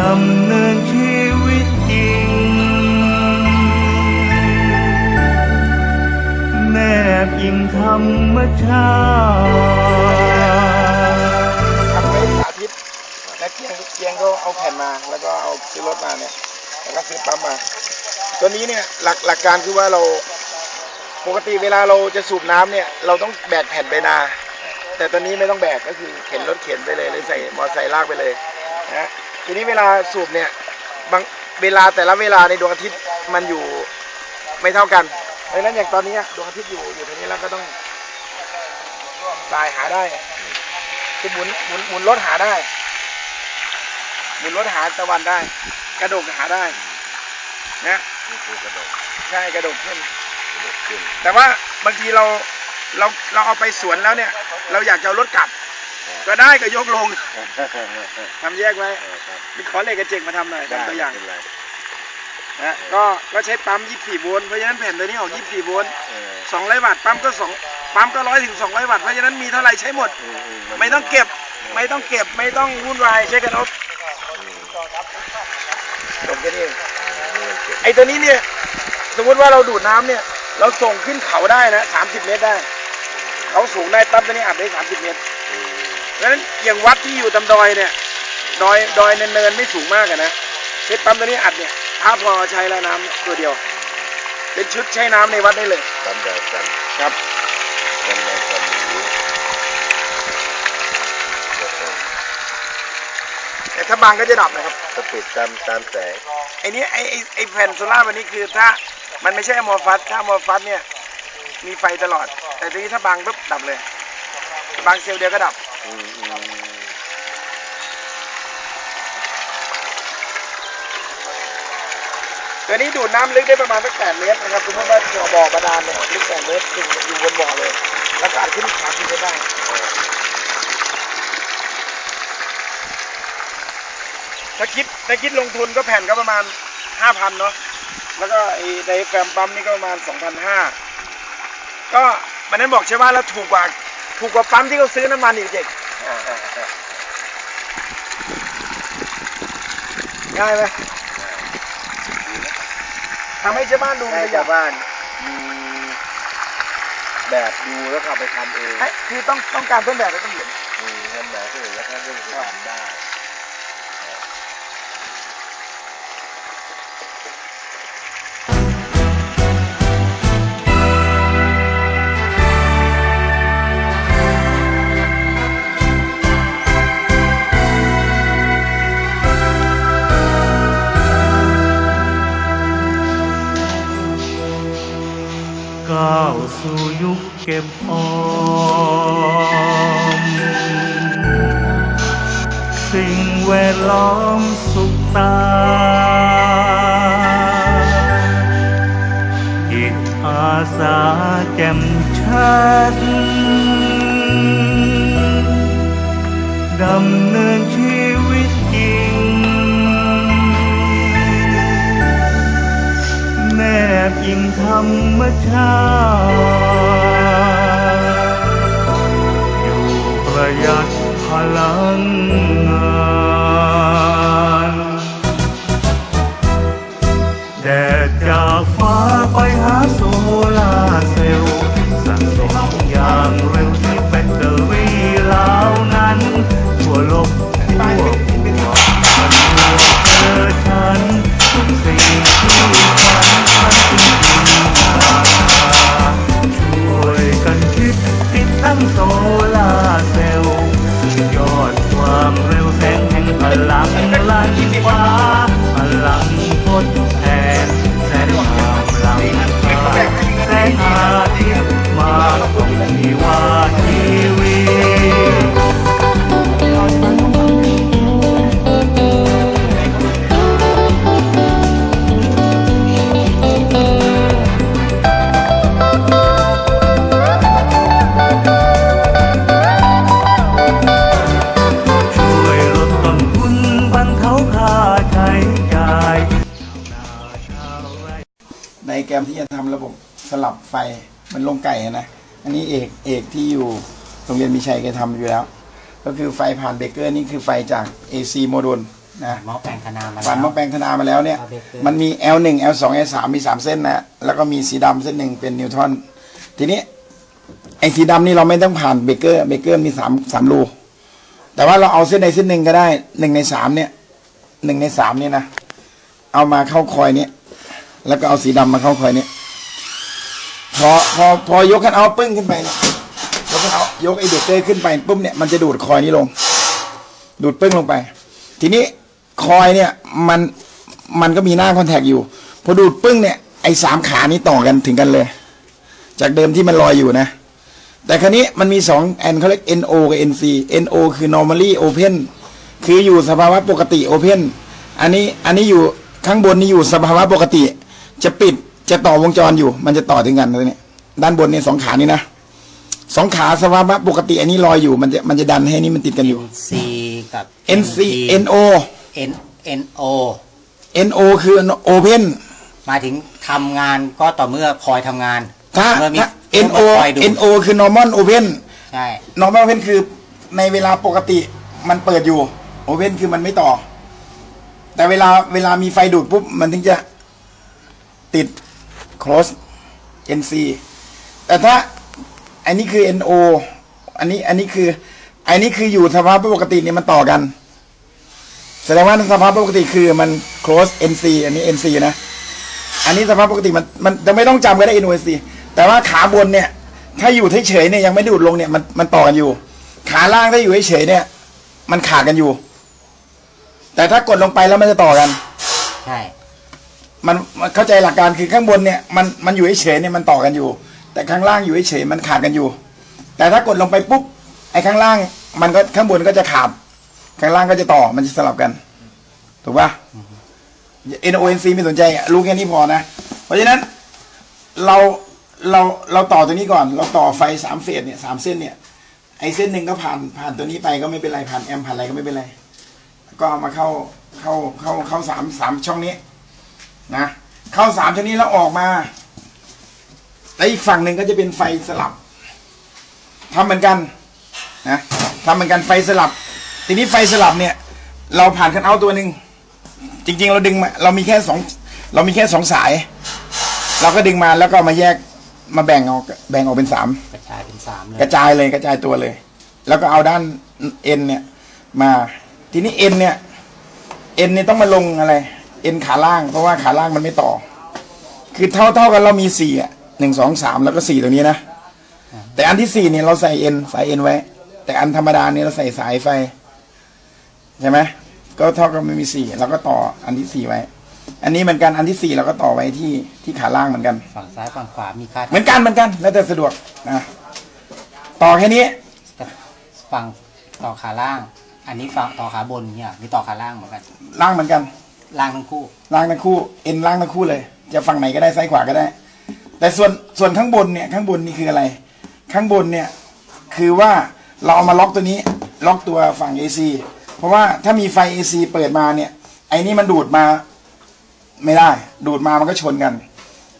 ดำเนินชีวิตจริง แนบอิงธรรมชาติทำไว้สาธิตและเกียงเกียงก็เอาแผ่นมา แล้วก็เอาซื้อรถมาเนี่ยแล้วก็ซื้อปั๊มมา ตัวนี้เนี่ยหลักหลักการคือว่าเราปกติเวลาเราจะสูบน้ำเนี่ยเราต้องแบกแผ่นไปนา แต่ตัวนี้ไม่ต้องแบกก็คือเข็นรถเข็นไปเลยเลยใส่มอเตอร์ไซค์ลากไปเลยนะ ทีนี้เวลาสูบเนี่ยบางเวลาแต่ละเวลาในดวงอาทิตย์มันอยู่ไม่เท่ากันเพราะฉะนั้นอย่างตอนนี้ดวงอาทิตย์อยู่อยู่ตรงนี้แล้วก็ต้องสายหาได้คือหมุนหมุนหมุนรถหาได้หมุนรถหาตะวันได้ กระดกหาได้นะนี่คือกระดกใช่กระดกขึ้นกระดกขึ้นแต่ว่าบางทีเราเราเราเอาไปสวนแล้วเนี่ย เราอยากจะเอารถกลับ ก็ได้ก็ยกลงทำแยกไว้เออครับมีขอเหล็กกระเจกมาทำหน่อยได้ทำตัวอย่างไม่เป็นไรนะก็ก็ใช้ปั๊ม 24 โวลต์เพราะฉะนั้นแผ่นตัวนี้ออก 24 โวลต์เออ200 วัตต์ปั๊มก็2ปั๊มก็ร้อยถึง200 วัตต์เพราะฉะนั้นมีเท่าไหร่ใช้หมดอืมอืนไม่ต้องเก็บไม่ต้องเก็บไม่ต้องวุ่นวายใช้กันเอาจบแค่นี้เองนี่มันเก็บไอ้ตัวนี้เนี่ยสมมติว่าเราดูดน้ำเนี่ย เราส่งขึ้นเขาได้นะ 30 เมตรได้ เขาสูงได้ปั๊มตัวนี้อัดได้ 30 เมตร อืมเพราะฉะนั้นอย่างวัดที่อยู่ตำดอยเนี่ยดอยดอยเนินๆไม่สูงมากอะนะเช็ดปั๊มตัวนี้อัดเนี่ยถ้าพอใช้แล้วน้ำตัวเดียว เป็นชุดใช้น้ำในวัดได้เลยตามแดดกันครับตามแดดกันอย่างนี้เดี๋ยวก่อนแต่ถ้าบางก็จะดับนะครับถ้าติดตามตามแสงไอ้นี้ไอ้ไอ้ไอ้แผ่นโซล่าร์วันนี้คือถ้ามันไม่ใช่อะมอร์ฟัสถ้าอะมอร์ฟัสเนี่ยมีไฟตลอด แต่ทีนี้ถ้าบางปุ๊บดับเลย บางเซลล์เดียวก็ดับอืมอืม ตัวนี้ดูดน้ำลึกได้ประมาณสักแปดเมตรนะครับสมมติว่าบ่อบาดาลเนี่ยลึกแปดเมตรอยู่อยู่บนบ่อเลย แล้วก็อัดขึ้นขาขึ้นไปได้ถ้าคิดถ้าคิดลงทุนก็แผ่นก็ประมาณห้าพันเนาะแล้วก็ไอ้ไดแฟมปั๊มนี่ก็ประมาณสองพันห้าก็มันนั้นบอกใช่ว่าแล้วถูกกว่า ถูกกว่าปั๊มที่เขาซื้อน้ำมันอีกเจ๊กอ่าอ่าอ่าง่ายไหมทำให้ชาวบ้านดูให้ประหยัชาดวบ้านมีแบบดูแล้วก็เอาไปทำเองให้คือต้องต้องการต้นแบบก็ต้องเห็นอืมทำแบบก็เห็นแล้วก็เรื่องไปทำได้ สู่ยุคเก็บออม สิ่งแวดล้อมสุขตา จิตอาสาแจ่มชัดด งธรรมชาติอยู่ประหยัดพลัง ในแกรมที่จะทำระบบสลับไฟเหมันลงไก่อะนะ อันนี้เอกเอกที่อยู่โรงเรียนมีชัยแกทำอยู่แล้ว ก็คือไฟผ่านเบรกเกอร์นี่คือไฟจาก AC โมดูลนะหมอแปลงธนามาผ่านหม้อแปลงธนามาแล้วเนี่ยเอาเบเกอร์มันมี L1 L2 L3 มี 3 เส้นนะแล้วก็มีสีดำเส้นหนึ่งเป็นนิวทรอนทีนี้ไอ้สีดำนี่เราไม่ต้องผ่านเบเกอร์เบเกอร์มีสามสามรูแต่ว่าเราเอาเส้นใดเส้นหนึ่งก็ได้หนึ่งในสามเนี่ยหนึ่งในสามเนี่ยนะเอามาเข้าคอยเนี่ย แล้วก็เอาสีดำมาเข้าคอยเนี่ยพอพอพอยกกันเอาปึ้งขึ้นไปเนี่ยยกกันเอายกไอ้เบเกอร์ขึ้นไปปุ๊บเนี่ยมันจะดูดคอยนี้ลง ดูดปึ้งลงไป ทีนี้คอยเนี่ยมันมันก็มีหน้าคอนแทคอยู่ พอดูดปึ้งเนี่ยไอ้สามขานี้ต่อกันถึงกันเลย จากเดิมที่มันลอยอยู่นะ แต่ครั้นี้มันมีสองแอนเขาเรียก NO กับ NC NO คือ normally open คืออยู่สภาวะปกติ open อันนี้อันนี้อยู่ข้างบนนี่อยู่สภาวะปกติ จะปิดจะต่อวงจรอยู่ มันจะต่อถึงกันเลยเนี่ยด้านบนเนี่ยสองขานี่นะสองขาสภาวะปกติอันนี้ลอยอยู่มันจะมันจะดันให้นี่มันติดกันอยู่ NC กับ NC NO N NO NO คือ open หมายถึงทำงานก็ต่อเมื่อคอยทำงานถ้าเมื่อมีถ้า NO คอยดู NO คือ normal open ใช่ normal open คือในเวลาปกติมันเปิดอยู่ open คือมันไม่ต่อ แต่เวลาเวลามีไฟดูดปุ๊บมันถึงจะ ติด close NC แต่ถ้าอันนี้คือ NO อันนี้อันนี้คืออันนี้คืออยู่สภาพปกติเนี่ยมันต่อกัน แสดงว่าสภาพปกติคือมัน close NC อันนี้ NC นะ อันนี้สภาพปกติมันมันจะไม่ต้องจำก็ได้ NOC แต่ว่าขาบนเนี่ย ถ้าอยู่เฉยๆเนี่ยยังไม่ดูดลงเนี่ยมันมันต่อกันอยู่ ขาล่างถ้าอยู่เฉยๆเนี่ย มันขาดกันอยู่ แต่ถ้ากดลงไปแล้วมันจะต่อกัน ใช่ มันเข้าใจหลักการคือข้างบนเนี่ยมันมันอยู่เฉยเนี่ยมันต่อกันอยู่ แต่ข้างล่างอยู่เฉยมันขาดกันอยู่ แต่ถ้ากดลงไปปุ๊บไอ้ข้างล่างมันก็ข้างบนก็จะขาด ข้างล่างก็จะต่อมันจะสลับกัน ถูกปะ N O N C ไม่สนใจรู้แค่นี้พอนะ เพราะฉะนั้นเราเราเราต่อตัวนี้ก่อน เราต่อไฟสามเฟสเนี่ยสามเส้นเนี่ยไอ้เส้นหนึ่งก็ผ่านผ่านตัวนี้ไปก็ไม่เป็นไรผ่านแอมผ่านอะไรก็ไม่เป็นไร ก็เอามาเข้าเข้าเข้าเข้าสามสามช่องนี้ นะเข้าสามช่องนี้แล้วออกมาแล้วอีกฝั่งหนึ่งก็จะเป็นไฟสลับทำเหมือนกันนะทำเหมือนกันไฟสลับ ทีนี้ไฟสลับเนี่ย เราผ่านคันเอาท์ตัวหนึ่งจริง ๆ เราดึงมาเรามีแค่สองเรามีแค่สองสาย เราก็ดึงมาแล้วก็มาแยกมาแบ่งออกแบ่งออกเป็นสามกระจายเป็นสามเลยกระจายเลยกระจายตัวเลย แล้วก็เอาด้านเอ็นเนี่ย มา ทีนี้เอ็นเนี่ยเอ็นเนี่ยต้องมาลงอะไร เอ็นขาล่าง เพราะว่าขาล่างมันไม่ต่อ คือเท่าเท่ากันเรามีสี่อะหนึ่งสองสามแล้วก็สี่ตรงนี้นะ แต่อันที่สี่เนี่ยเราใส่เอ็นสายเอ็นไว้ แต่อันธรรมดาเนี่ยเราใส่สายไฟ ใช่ไหมก็เท่ากับมันมีสี่เราก็ต่ออันที่สี่ไว้ อันนี้เหมือนกันอันที่สี่เราก็ต่อไว้ที่ที่ขาล่างเหมือนกัน ฝั่งซ้ายฝั่งขวามีค่าเหมือนกันเหมือนกัน แล้วแต่สะดวกนะต่อแค่นี้ฝั่งต่อขาล่าง อันนี้ฝั่งต่อขาบนเนี่ยมีต่อขาล่างเหมือนกัน ล่างเหมือนกัน ล่างทั้งคู่ล่างทั้งคู่ เอ็นล่างทั้งคู่เลย จะฝั่งไหนก็ได้ซ้ายขวาก็ได้ แต่ส่วนส่วนข้างบนเนี่ยข้างบนนี่คืออะไร ข้างบนเนี่ยคือว่าเราเอามาล็อกตัวนี้ ล็อกตัวฝั่ง AC เพราะว่าถ้ามีไฟ AC เปิดมาเนี่ย ไอ้นี่มันดูดมาไม่ได้ ดูดมามันก็ชนกัน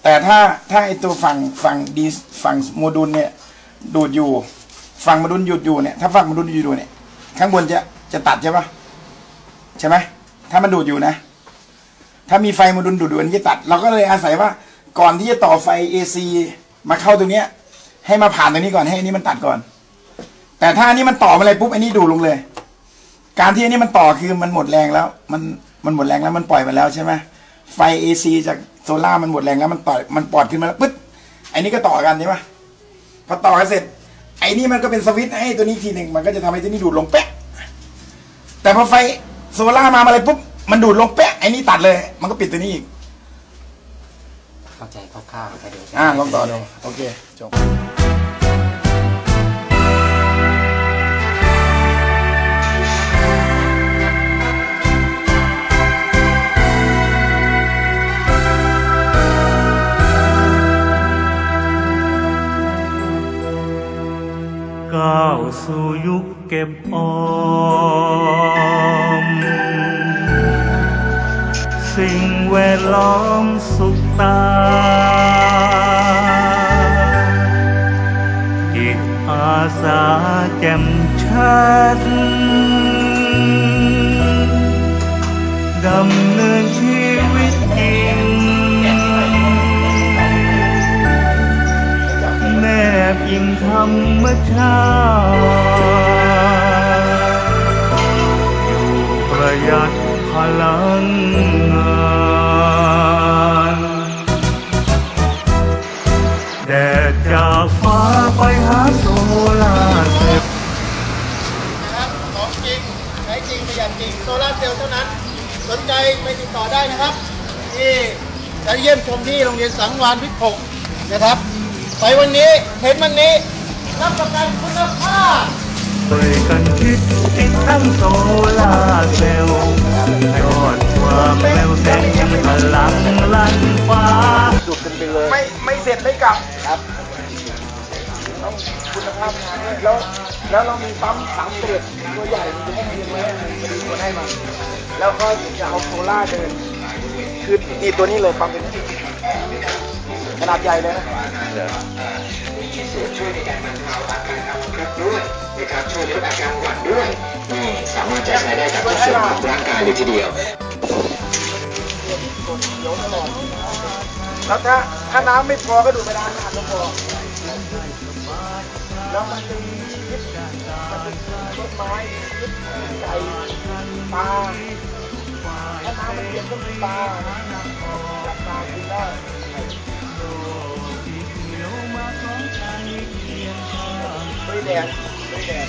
แต่ถ้าถ้าไอตัวฝั่งฝั่งดีฝั่งโมดูลเนี่ยดูดอยู่ฝั่งโมดูลหยุดอยู่เนี่ยถ้าฝั่งโมดูลหยุดอยู่เนี่ยข้างบนจะจะตัดใช่ปะใช่ไหมถ้ามันดูดอยู่นะ ถ้ามีไฟโมดูลดูดอันนี้จะตัด เราก็เลยอาศัยว่าก่อนที่จะต่อไฟ AC มาเข้าตรงเนี้ย ให้มาผ่านตรงนี้ก่อนให้อันนี้มันตัดก่อน แต่ถ้าอันนี้มันต่อมาเลยปุ๊บอันนี้ดูดลงเลย การที่อันนี้มันต่อคือมันหมดแรงแล้ว มันมันหมดแรงแล้วมันปล่อยมาแล้วใช่ไหมไฟ AC จากโซล่ามันหมดแรงแล้วมันต่อยมันปอดขึ้นมาแล้วปึ๊ดไอ้นี้ก็ต่อกันใช่ไหมพอต่อกันเสร็จ ไอ้นี่มันก็เป็นสวิตช์ให้ตัวนี้ทีหนึ่งมันก็จะทำให้ตัวนี้ดูดลงเป๊ะแต่พอไฟโซล่ามาอะไรปุ๊บ มันดูดลงเป๊ะไอ้นี่ตัดเลย มันก็ปิดตัวนี้อีก เข้าใจคร่าวๆไปเดี๋ยวจะอ่าลองต่อดูโอเคจบก้าวสู่ยุคเก็บออม สิ่งแวดล้อมสุขตา จิจอาสาแจ่มชัดดำเนินชีวิตจริงแนบยิงธรรมชาติอยู่ประหยัดพลัง ประหยัดจริงโซลาร์เซลล์เท่านั้น สนใจไปติดต่อได้นะครับที่จะเยี่ยมชมที่โรงเรียนสังวานพิภกนะครับ ไปวันนี้เห็นวันนี้รับประกันคุณภาพช่วยกันคิดติดตั้งโซลาร์เซลล์ยอดความเร็วแสงยังพลังลั่นฟ้า จุดกันไปเลย ไม่ไม่เสร็จไม่กลับครับ ต้องคุณภาพงานด้วยแล้วแล้วเรามีปั๊มสามเกรดตัวใหญ่มันจะให้เรียนไว้ให้พอดีตัวให้มาแล้วก็จะเอาโซล่าเดิน คือนี่ตัวนี้เลยปั๊มตัวนี้ขนาดใหญ่เลยนะช่วยในการบรรเทาอาการอักเสามารถจะใช้ได้กับทุกส่วนของร่างกายเลยทีเดียวแล้วถ้าถ้าน้ำไม่พอก็ดูดไปน้ำน้ำก็พอ แล้วมันจะมีชีวิตมันเป็นต้นไม้ชีวิตไก่ปลาถ้าน้ำมันเย็นก็มีปลาจับปลากินได้ด้วยแดดด้วยแดด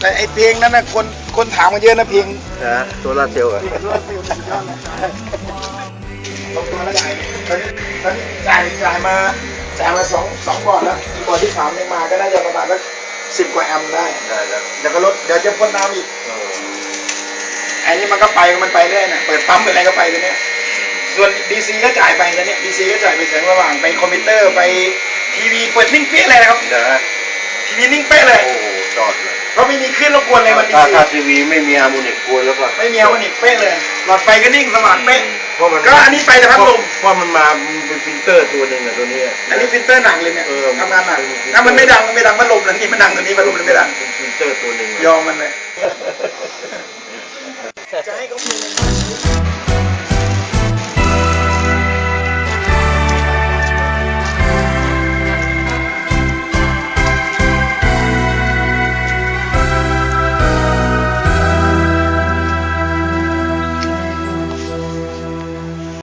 แต่ไอเพลงนั้นนะคนคนถามมาเยอะนะเพลงนะโซลาร์เซลล์อะ ลงตัวแล้วจ่ายตอนนี้ตอนนี้จ่ายจ่ายมาจ่ายมาสองสองก่อนแล้วก่อนที่สามยังมาก็น่าจะประมาณสักสิบกว่าแอมป์ได้ได้แล้วเดี๋ยวก็ลดเดี๋ยวจะพ่นน้ำอีกเออไอ้นี่มันก็ไปมันไปเรื่อยน่ะเปิดปั๊มเป็นอะไรก็ไปตัวเนี้ยส่วนดีซีก็จ่ายไปตัวเนี้ยดีซีก็จ่ายไปแสงระหว่างไปคอมพิวเตอร์ไปทีวีเปิดนิ่งเปี้ยเลยนะครับนะฮะทีวีนิ่งเป๊ะเลยโอ้โหจอดเลยเพราะไม่มีคลื่นรบกวนเลยมันดีถ้าซีถ้าทีวีไม่มีฮาร์โมนิกกวนแล้วก็ไม่มีเอามันอีกเป๊ะเลยหลอดไฟก็นิ่งสว่างเป๊ะ เพราะมันก็อันนี้ไปแต่พัดลมเพราะมันมามันเป็นฟิลเตอร์ตัวหนึ่งอะตัวเนี้ยอันนี้ฟิลเตอร์หนักเลยเนี่ยเออทำงานหนักถ้ามันไม่ดังมันไม่ดังพัดลมนะนี่มันดังตัวนี้พัดลมมันไม่ดังเป็นฟิลเตอร์ตัวหนึ่งอะ ยอมมันเลย จะให้เขามี